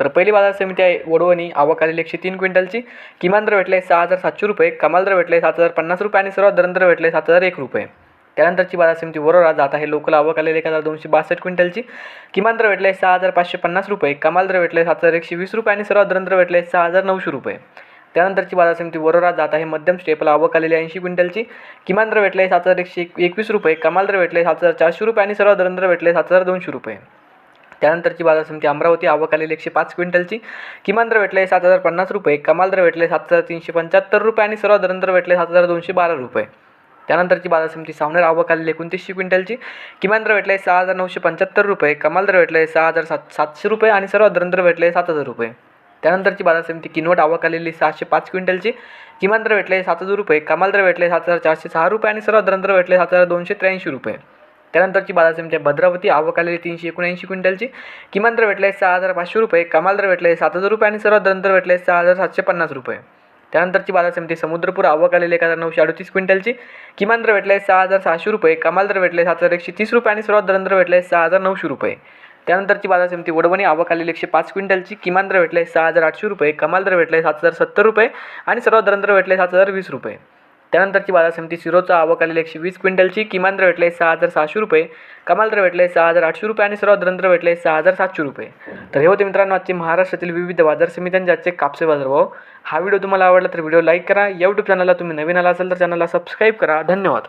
तर पहिली बाजार समिती आहे वडवणी आवक आलेली एकशे तीन क्विंटलची. किमान दर भेटले सहा हजार सातशे रुपये कमाल दर भेटले सात हजार पन्नास रुपये आणि सर्वात दर भेटले सात हजार एक रुपये. त्यानंतरची बाजार समिती वरोरा जात आहे. लोकल आवक आलेली एक हजार दोनशे बासष्ट क्विंटलची. किमान दर भेटले सहा हजार पाचशे पन्नास रुपये कमाल दर भेटले सात हजार एकशे वीस रुपये आणि सर्वात दर भेटले सहा हजार नऊशे रुपये. त्यानंतरची बाजार समिती वरोरा जात आहे. मध्यम स्टेपल आवक आलेली ऐंशी क्विंटलची. किमान दर भेटले सात हजार एकशे एक- एकवीस रुपये कमाल दर भेटले सात हजार चारशे रुपये आणि सर्वात दर भेटले सात हजार दोनशे रुपये. त्यानंतरची बाजार समिती अमरावती आवक आलेली एकशे पाच क्विंटलची. किमान दर भेटले सात हजार पन्नास रुपये कमाल दर भेटले सात हजार तीनशे पंच्याहत्तर रुपये आणि सर्व दर भेटले सात हजार दोनशे बारा रुपये. त्यानंतरची बाजार समिती सावनेर आवक आलेली एकोणतीसशे क्विंटलची. किमान दर भेटले सहा हजार नऊशे पंच्याहत्तर रुपये कमाल दर भेटले सहा हजार सात सातशे रुपये आणि सर्वात दर भेटले सात हजार रुपये. त्यानंतरची बाजार समिती किनवट आवक आलेली सहाशे पाच क्विंटलची. किमान दर भेटले सात हजार रुपये कमाल दर भेटले सात हजार चारशे सहा रुपये आणि सर्वात दर भेटले सात हजार दोनशे त्र्याऐंशी रुपये. त्यानंतरची बाजार समिती आहे भद्रावती आवक आलेली तीनशे एकोणऐंशी क्विंटलची. किमान दर आहे सहा हजार पाचशे रुपये कमाल दर भेटले सात हजार रुपये आणि सर्वात दर भेटले सहा हजार सातशे पन्नास रुपये. त्यानंतरची बाजार समिती समुद्रपूर आवक आलेली एक हजार नऊशे अडतीस क्विंटलची. किमान दर आहे सहा हजार सहाशे रुपये कमाल दर भेटले सात हजार एकशे तीस रुपये आणि सर्वात दर भेटले सहा हजार नऊशे रुपये. त्यानंतरची बाजार समिती वडवणी आवक आलेली एकशे पाच क्विंटलची. किमान दर भेटले सहा हजार आठशे रुपये कमाल दर भेटले सात हजार सत्तर रुपये आणि सर्वात दर भेटले सात हजार वीस रुपये. त्यानंतरची बाजार समिती सिरोचा आवक आलेली एकशे वीस क्विंटलची किमान दर भेटले सहा हजार सहाशे रुपये कमाल दर भेटले सहा हजार आठशे रुपये आणि सर्वात दर भेटले सहा हजार सातशे रुपये. तर हे होते मित्रांनो आजचे महाराष्ट्रातील विविध बाजार समित्यांचे आजचे कापसे बाजारभाव हा व्हिडिओ तुम्हाला आवडला तर व्हिडिओ लाईक करा. यूट्यूब चॅनलला तुम्ही नवीन आला असाल तर चॅनलला सबस्क्राईब करा. धन्यवाद.